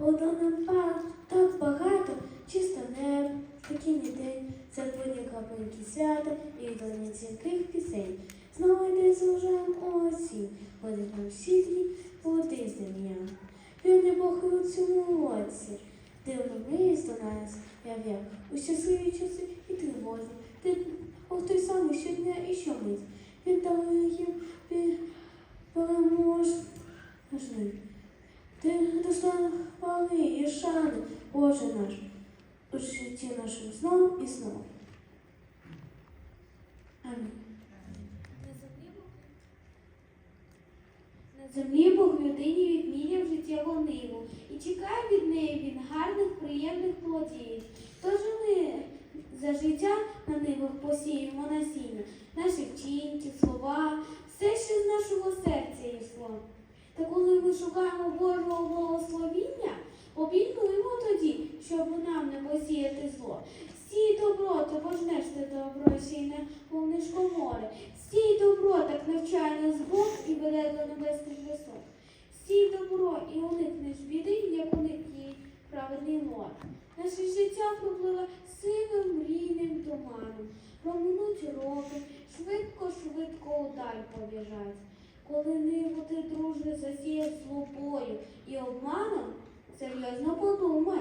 Воно нам так багато, чисто небо, спокійний день, серпені крапинки свята і відлуння дзвінких пісень. Знову йде з лужам осінь, ходить нам світлі води земля. Вірний Бог у цьому році, дивно мріє до нас, я в'як у щасливі часи і тривозі. Ти Ох той самий щодня і щомить. Він дарує їм достойно хвали і шани, Боже наш, у житті нашому знову і знову. Амінь. На землі Бог людині відміряв життєву ниву і чекає від неї він гарних, приємних плодів. Тож ми за життя на нивах посіємо насіння, наші вчинки, слова, все, що з нашого серця йшло. Та коли ми шукаємо Божого благословіння, обіймуємо тоді, щоб нам не посіяти зло. Сій добро, то пожнеш ти добро, ще й не повнишко море. Сій добро, так навчає нас Бог і веде до небесних висот. Сій добро і уникнеш біди, як уник їй праведний лор. Наше життя пропливе сивим мрійним туманом. Проминуть роки, швидко-швидко удаль побіжать. Коли ниву ти, друже, засіяв слупою і обманом, серйозно подумай,